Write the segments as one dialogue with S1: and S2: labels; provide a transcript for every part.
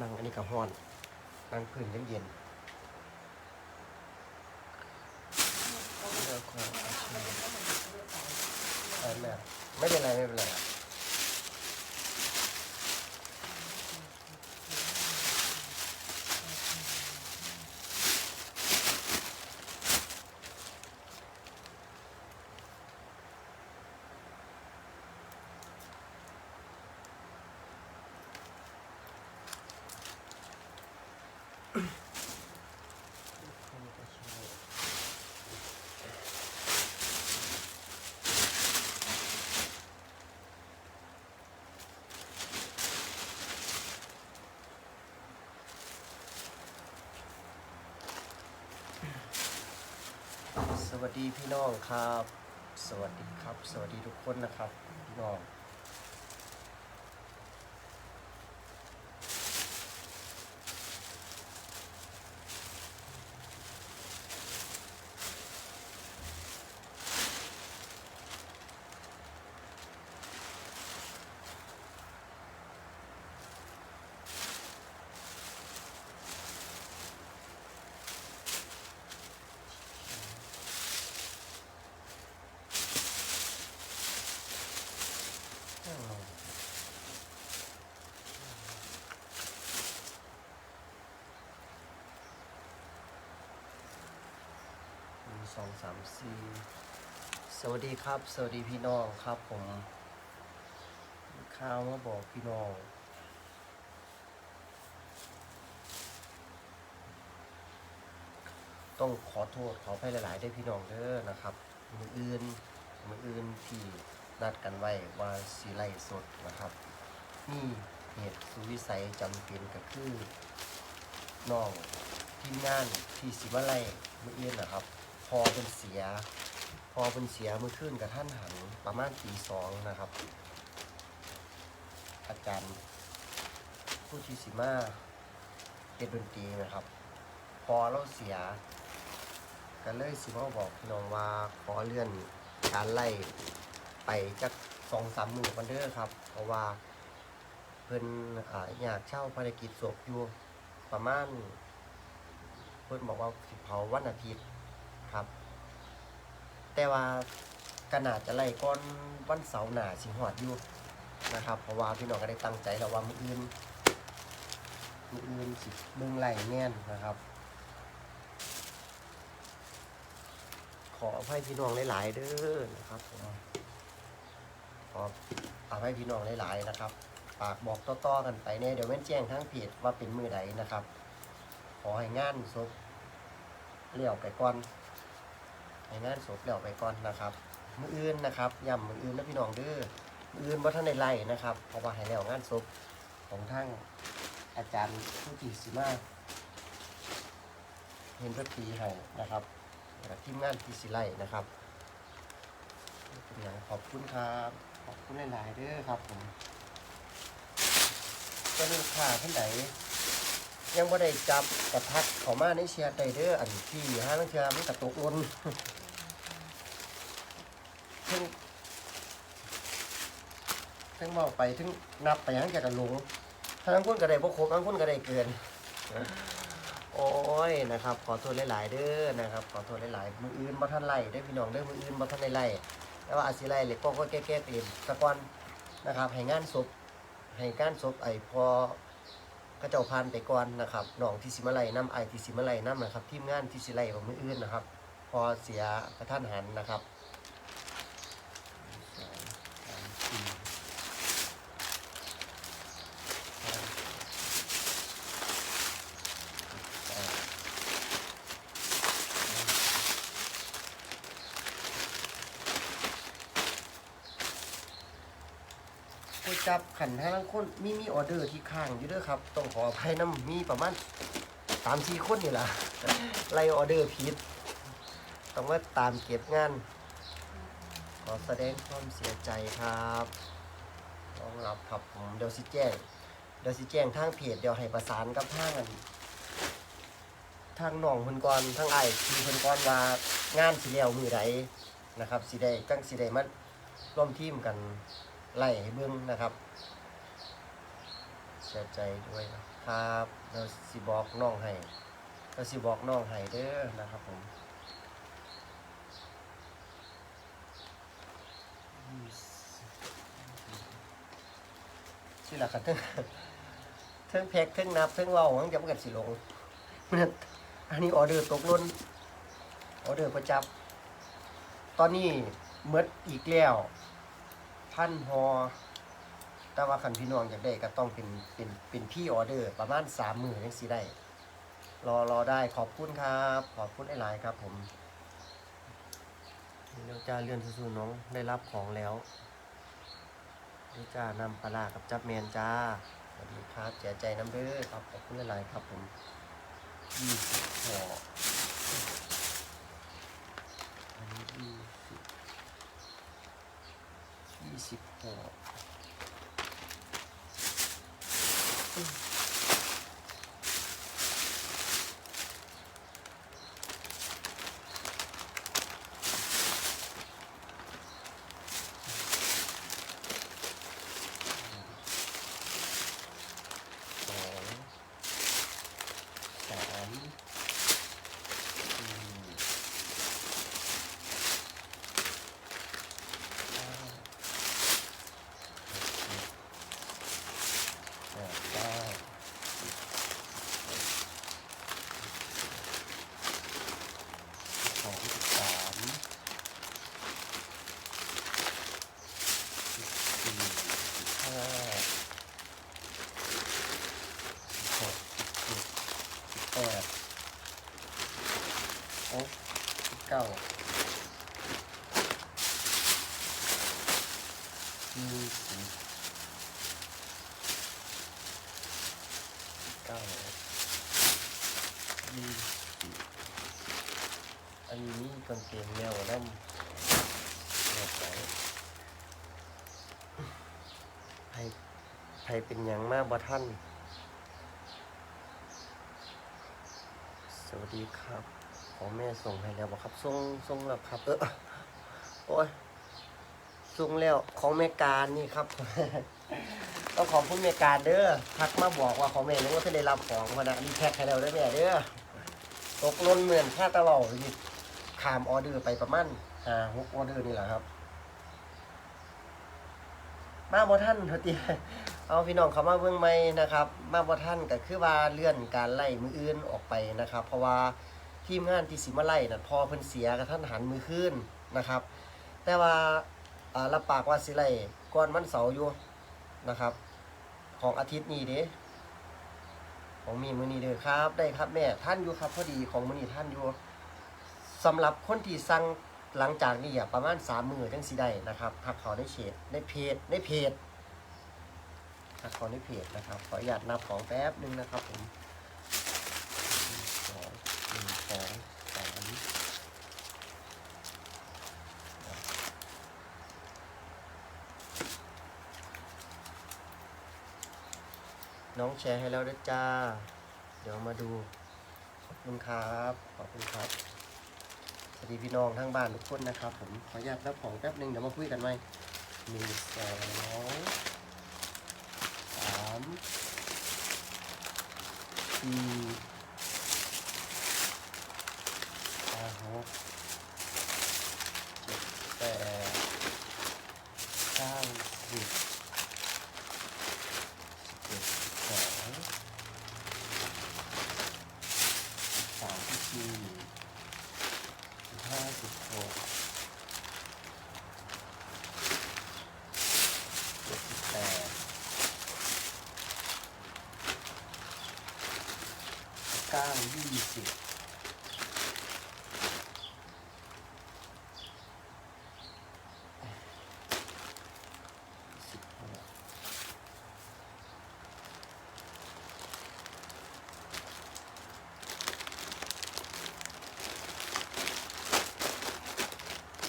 S1: นั่งอันนี้กับห้อน นั่งพื้นเย็นๆแล้วก็เอาแม่ไม่เป็นไรไม่เป็นไรอะส วัสดีพี่น้องครับ สวัสดีครับ สวัสดีทุกคนนะครับพี่น้อง องสามสี่สวัสดีครับ สวัสดีพี่น้องครับผมข้าวมาบอกพี่น้องต้องขอโทษขออภัยหลาย ๆ ได้พี่น้องเด้อนะครับมืออื่นมืออื่นที่นัดกันไว้ว่าสีไล่สดนะครับนี่เหตุสุวิสัยจำเป็นก็คือน้องทีมงานที่สิมาไล่มืออื่นนะครับ อเป็นเสีย พอเป็นเสียมือขึ้นกับท่านหันประมาณตีสองนะครับ อาจารย์ผู้ที่สิมาเป็นดนตรีนะครับ พอเราเสียก็เลยสิมาบอกพี่น้องว่าขอเลื่อนการไล่ไปจักสองสามหมื่นวันเด้อครับ เพราะว่าเพิ่นออยากเช่าภารกิจศพอยู่ประมาณ เพิ่นบอกว่าสิเผาวันอาทิตย์ แต่ว่าก็น่าจะไล่ก่อนวันเสาร์หน้าสิฮอดอยู่นะครับ เพราะว่าพี่น้องก็ได้ตั้งใจแล้วว่ามืออื่นมืออื่นสิเบิ่งไล่แน่นนะครับ ขออภัยพี่น้องหลายๆเด้อนะครับผมขออภัยพี่น้องหลายๆนะครับฝากบอกต่อๆกันไปเนี่ยเดี๋ยวแม่นแจ้งทั้งเพจว่าเป็นมือใดนะครับ ขอให้งานศพเลี้ยวไปก่อน ให้งานศพเลี้ยวไปก่อนนะครับ มืออื่นนะครับย้ำมืออื่นนะพี่น้องเด้อมืออื่นว่าท่านในไล่นะครับเพราะว่าให้แล้วงานศพของทั้งอาจารย์ผู้จิสิมาเห็นพระตีให้นะครับทีมงานพีซีไลนะครับเป็นอย่างขอบคุณครับขอบคุณหลายๆเด้อครับผมก็ลูกค้าท่านไหน ยังบ่ได้จับกระทักเขามาในเชียร์ไดเด้ออันที่ห้าลังเชียร์มันกระตุกลนถึงถึงบอกไปถึงนับไปยังแกกระหลงทางคนก็ได้บ่ครบทางคนก็ได้เกิน โอ้ยนะครับ ขอโทษหลาย ๆ เด้อนะครับ ขอโทษหลาย ๆ มืออื่นบ่ทันไล่ได้พี่น้องเด้อมืออื่นบ่ทันได้ไล่แต่ว่าอาจสิไล่เล็กก็ก็แก้ๆเองตะกอนนะครับให้งานศพให้งานศพไอ้พอ ก็เจ้าพานไปก่อนนะครับน้องที่สิมาไลน้ำไอที่สิมาไลน้ำนะครับทีมงานที่สิไล่ของมืออื่นนะครับ พอเสียกระท่านหันนะครับสองสามสี่ห้า ก๋วย จับขันห้างคนมีมีออเดอร์ที่ข้างอยู่ด้วยครับ ต้องขออภัยน้ำมีประมาณสามสี่คนนี่แหละไล่ออเดอร์ผิดต้องว่าตามเก็บงาน ขอแสดงความเสียใจครับต้องรับครับผมเดี๋ยวสิแจ้งเดี๋ยวสิแจ้งทางเพจเดี๋ยวให้ประสานกับทางอันทางน้องเพิ่นก่อนทางไอ้ายพี่เพิ่นก่อนว่างานสิแล้วมือใดนะครับสิได้จังสิได้มาร่วมทีมกัน ไล่ให้เบิ่งนะครับเสียใจด้วยนะครับเราสิบอกน้องให้เราสิบอกน้องให้เด้อนะครับผมสิละครับเทิงเทิงแพกเทิงนับเทิงเว้าหังจะบ่กันสิลงเนี่ยอันนี้ออเดอร์ตกล่นออเดอร์ประจับ ตอนนี้เมดอีกแล้ว พันหอแต่ว่าคันพี่น้องอยากได้ก็ต้องเป็นเป็นเป็นพี่ออเดอร์ ประมาณสามหมื่นยังสิได้ รอรอได้ขอบคุณครับ ขอบคุณหลายๆครับผมนี่เราจ้าเลื่อนสู้ๆน้องได้รับของแล้วนี่จ้านำปลาร้ากับจับแมนจ้าสวัสดีครับเสียใจน้ำเด้อครับขอบคุณหลายๆครับผมยี่สิบห่ออันนี้ ยี่สิบหกอืมสองสามสี่ห้าหกเจ็ดแปดเก้าสิบสิบสองสิบสามสิบสี่สิบห้าสิบหกสิบเจ็ดสิบ แปดโอ้เก้ายี่สิบเก้ายี่สิบอันนี้กางเกงแนวน้ำแนวใสให้ให้เป็นอย่างมากบ่ท่าน สวัส ดีครับ ขอแม่ส่งให้แล้วบอกครับส่งส่งแล้วครับ เออโอ้ยส่งแล้วของแม่การนี่ครับต้องขอบคุณแม่การเด้อทักมาบอกว่าของแม่นึกว่าเธอได้รับของมานะมีแพ็คให้เราด้วยแม่เด้อตกหล่นเหมือนค่าตลอดนี่ขามออเดอร์ไปประมาณห้าหกออเดอร์นี่แหละครับ มาบ่ท่านเถอะตี เอาพี่น้องเขามาเบิ่งใหม่นะครับ มาบ่ท่านก็คือว่าเลื่อนการไล่มืออื่นออกไปนะครับ เพราะว่าทีมงานที่สิมาไล่น่ะพอเพิ่นเสียกับท่านหันมือขึ้นนะครับ แต่ว่ารับปากว่าสิไล่ก่อนวันเสาร์อยู่นะครับ ของอาทิตย์นี้เด้ของมีมือนี้เด้อครับ ได้ครับแม่ท่านอยู่ครับพอดีของมือนี้ท่านอยู่สำหรับคนที่สั่งหลังจากนี้อะประมาณ3มื้อจังสิได้นะครับทักเขาในเฉดในเพจในเพจ ทักเขาในเพจนะครับ ขออนุญาตนับของแป๊บนึงนะครับผมหนึ่งสองหนึ่งสองสามน้องแชร์ให้แล้วนะจ้า เดี๋ยวมาดู ขอบคุณครับ ขอบคุณครับ สวัสดีพี่น้องทั้งบ้านทุกคนนะครับผม ขออนุญาตรับของแป๊บหนึงเดี๋ยวมาคุยกันไหมหนึ่งสอง สามสี่ห้าหกเจ็ดแปดเก้าสิบสิบเอ็ดสิบสองสิบสามสิบสี่สิบห้าสิบหกเจ็ดสิบแปด เก้ายี่สิบ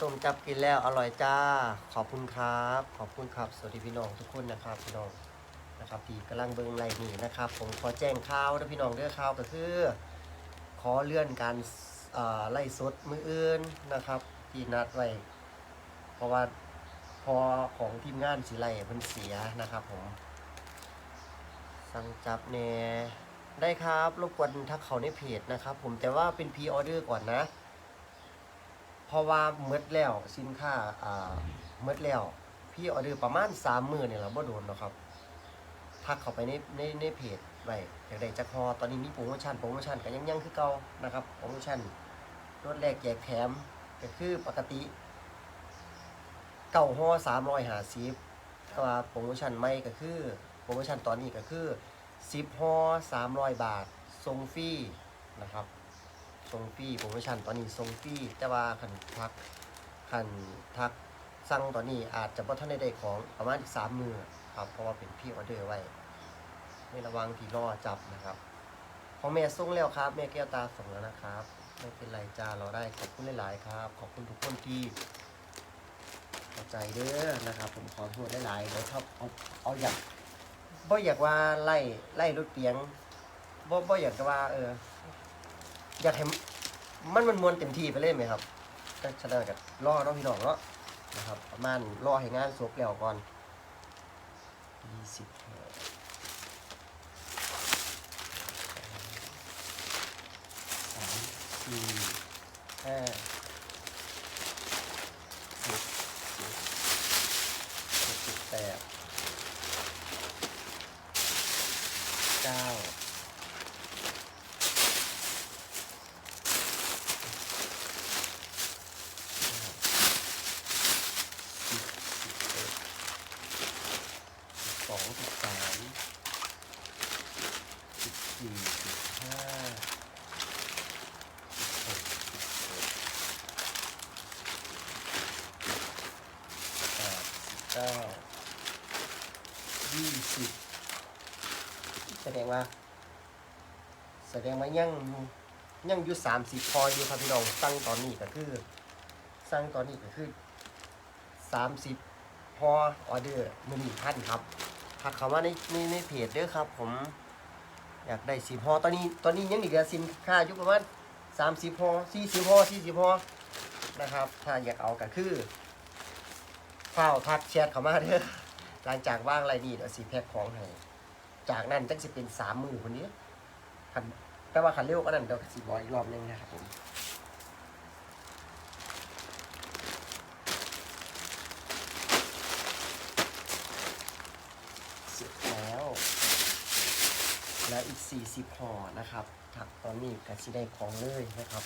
S1: ต้มจับกินแล้วอร่อยจ้า ขอบคุณครับ ขอบคุณครับ สวัสดีพี่น้องทุกคนนะครับพี่น้อง นะครับที่กำลังเบิ่งไลน์นี่นะครับ ผมขอแจ้งข่าวนะพี่น้องเด้อข่าวก็คือ ขอเลื่อนการไล่สดมืออื่นนะครับ ที่นัดไว้เพราะว่าพอของทีมงานสีไล่เพิ่นเสียนะครับ ผม สั่งจับแน่ได้ครับรบกวนทักเขาในเพจนะครับ ผมแต่ว่าเป็นพ r ออเดอร์ก่อนนะ เพราะว่าเมดแล้วสินค้าอ่าเมดแล้วพ r ออเดอร์ประมาณสามหมือเนี่ยเราบ่โดนหรอกครับ ทักเข้าไปในในในเพจไว้อยากได้จักฮอตอนนี้มีโปรโมชั่นโปรโมชั่นก็ยังยังคือเก่านะครับโปรโมชั่นลดแลกแจกแถมก็คือปกติเก่าฮอสามร้อยหาสิบแต่ว่าโปรโมชั่นใหม่ก็คือโปรโมชั่นตอนนี้ก็คือสิบฮอสามร้อยบาททรงฟรีนะครับทรงฟรีโปรโมชั่นตอนนี้ทรงฟรีแต่ว่าคันทักคันทักสั่งตอนนี้อาจจะบ่ทันได้ได้ของประมาณอีกสามมือ ครับ เพราะว่าเป็นพี่ออเดอร์ไว้ในระวังที่อจับนะครับของแม่ส่งแล้วครับ แม่แก้วตาส่งแล้วนะครับไม่เป็นไรจ้าเราได้ขอบคุณหลาย ๆ ครับ ขอบคุณทุกคนที่เข้าใจเด้อนะครับ ผมขอโทษหลายๆเดี๋ยวชอบเอาเอาอยากบ่อยากว่าไล่ไล่รถเปียงบ่บ่อยากจะว่า เออ อยากให้มันมันมวนเต็มที่ไปเลยไหมครับก็ฉะนั้นก็รอเนาะพี่น้องเนาะนะครับ ประมาณรอให้งานจบแล้วก่อน ยี่สิบหกสามสี่ห้าหกเจ็ดหกสิบแปดเก้าสิบสิบเอ็ดสิบส องสิบสามสิบสี่สิบห้าสิบหกสิบเจ็ดแปดสิบเก้ายี่สิบแสดงว่า แสดงว่ายังยังอยู่สามสิบพออยู่ครับพี่น้องสั่งตอนนี้ก็คือสั่งตอนนี้ก็คือสามสิบพอออเดอร์มือนี้ท่านครับ ทักเข้ามาในในในเพจเด้อครับ ผมอยากได้สิบพอตอนนี้ตอนนี้ยังเหลือสินค้าอยู่ประมาณสามสิบพอสี่สิบพอสี่สิบพอนะครับ ถ้าอยากเอาก็คือเฝ้าวทักแชทเข้ามาเด้อหลังจากว่างไรนี่เดี๋ยวสีแพ็คของให้จากนั้นจังสิเป็นสามมือคนนี้คันแต่ว่าคันเร็วก็นั่นเดี๋ยวสิบอกอีกรอบหนึงนะครับผมเสร็จแล้ว แล้วอีก 40ห่อนะครับถักตอนนี้ก็สิได้ของเลยนะครับ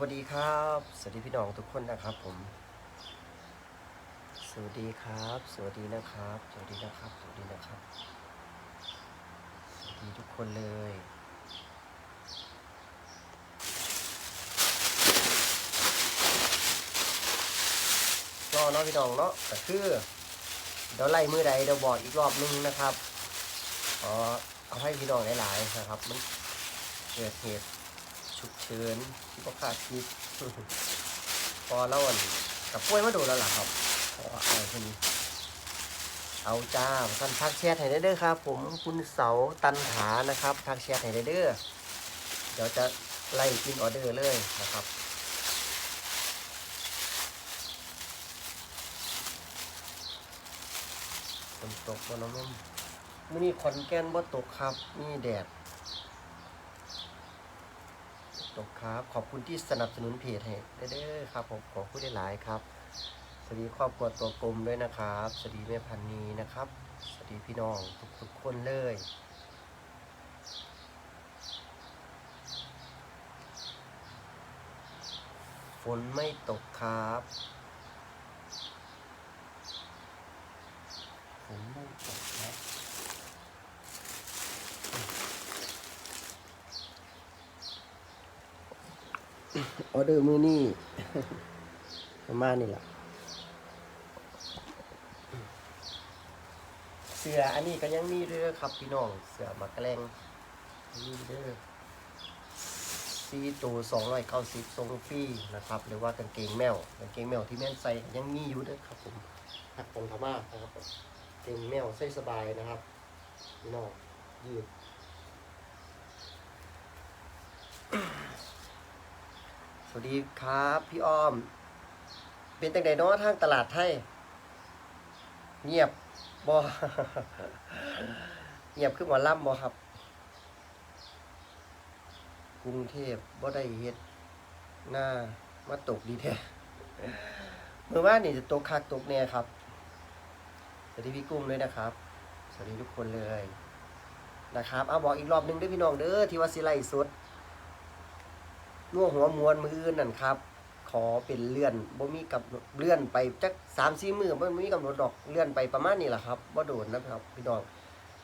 S1: วัสดีครับ สวัสดีพี่น้องทุกคนนะครับผม สวัสดีครับ สวัสดีนะครับ สวัสดีนะครับ สวัสดีนะครับ สวัสดีทุกคนเลย ก็เนาะพี่น้องเนาะก็คือเดี๋ยวไล่มือใดเดี๋ยวบอกอีกรอบนึงนะครับขอเอาให้พี่น้องหลายๆนะครับ มันเกิดเหตุ ฉุกเฉินที่ก็ขาดคิดพอแล้วอนกับป่วยมาดนแล้วล่ะครับเพราะว่าอะไรคนนี้ เอาจ้าท่านทักแชทให้ได้เด้อครับ ผมคุณเสาตันถานะครับทักแชทให้ได้เด้อเดี๋ยวจะไล่กินออเดอร์เลยนะครับฝนตกบนน้ำมันมื่อนี้ขอนแก่นบ่ตกครับนี่แดด ตกครับ ขอบคุณที่สนับสนุนเพจให้เด้อครับผมขอพูดได้หลายๆครับ สวัสดีครอบครัวตัวกลมด้วยนะครับ สวัสดีแม่พันนีนะครับ สวัสดีพี่น้องทุกๆคนเลยฝนไม่ตกครับฝนไม่ตก ออเดอร์มือนี่ประมาณนี่แหละเสืออันนี้ก็ยังมีเด้อครับพี่น้อง เสือมักแรงนี่เด้อซีตูสองร้อยเก้าสิบทรงฟรีนะครับ หรือว่ากางเกงแมวกางเกงแมวที่แม่นใส่ยังมีอยู่ด้วยครับผมหักองม่านะครับเกงแมวใส่สบายนะครับพี่น้องยืด วัสดีครับ พี่อ้อม เป็นตังใดเนาะทางตลาดไทยเงียบบ่เงียบคือหมอลำบ่ครับ กรุงเทพบ่ได้เฮ็ดหน้ามาตกดีแท้เมื่อวานนี่จะตกคักตกแน่ครับสวัสดีพี่กุ้งด้วยนะครับ สวัสดีทุกคนเลยนะครับ เอาบอกอีกรอบหนึงด้วยพี่น้องเด้อที่ว่าสิไล่สด น่วหัวมวนมืออื่นนั่นครับ ขอเป็นเลื่อนบ่มีกับเลื่อนไปจักสามสี่มือบ่มีกำหนดดอกเลื่อนไปประมาณนี้แหละครับบ่โดนนะครับ พี่น้อง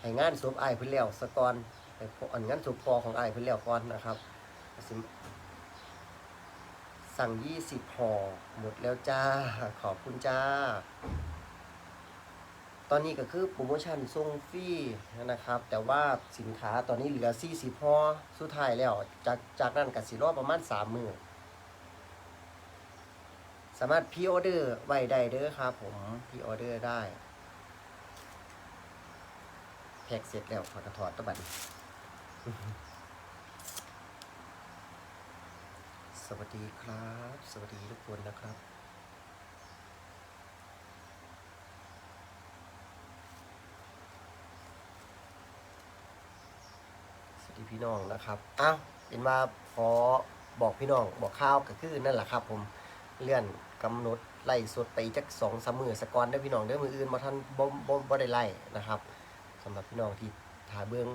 S1: ให้งานศพอ้ายเพิ่นแล้วสะกอนให้อนงานศพพอของไอ้ายเพิ่นแล้วก่อนนะครับสิสั่ง 20ห่อหมดแล้วจ้า ขอบคุณจ้า ตอนนี้ก็คือโปรโมชั่นส่งฟรีนะครับ แต่ว่าสินค้าตอนนี้เหลือ 40ห่อสุดท้ายแล้ว จากจากนั้นก็สิรอประมาณ 3 มื้อสามารถพ r ออเดอร์ไว้ได้เด้อครับผมพ r ออเดอร์ได้แพ็กเสร็จแล้วฝากระถอดตะบัดสวัสดีครับ สวัสดีทุกคนนะครับ สวัสดี พี่น้องนะครับอ้าวเป็นว่าขอบอกพี่น้องบอกข่าวก็คือนั่นแหละครับ ผมเลื่อนกำหนดไล่สดไปจักสองสามมือสกอนได้พี่น้องเด้มืออื่นมาทันบ่บ่บ่ได้ไล่นะครับสำหรับพี่น้องที่ถ่ายเบื้อง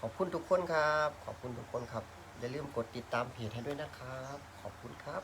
S1: ขอบคุณทุกคนครับ ขอบคุณทุกคนครับ อย่าลืมกดติดตามเพจให้ด้วยนะครับ ขอบคุณครับ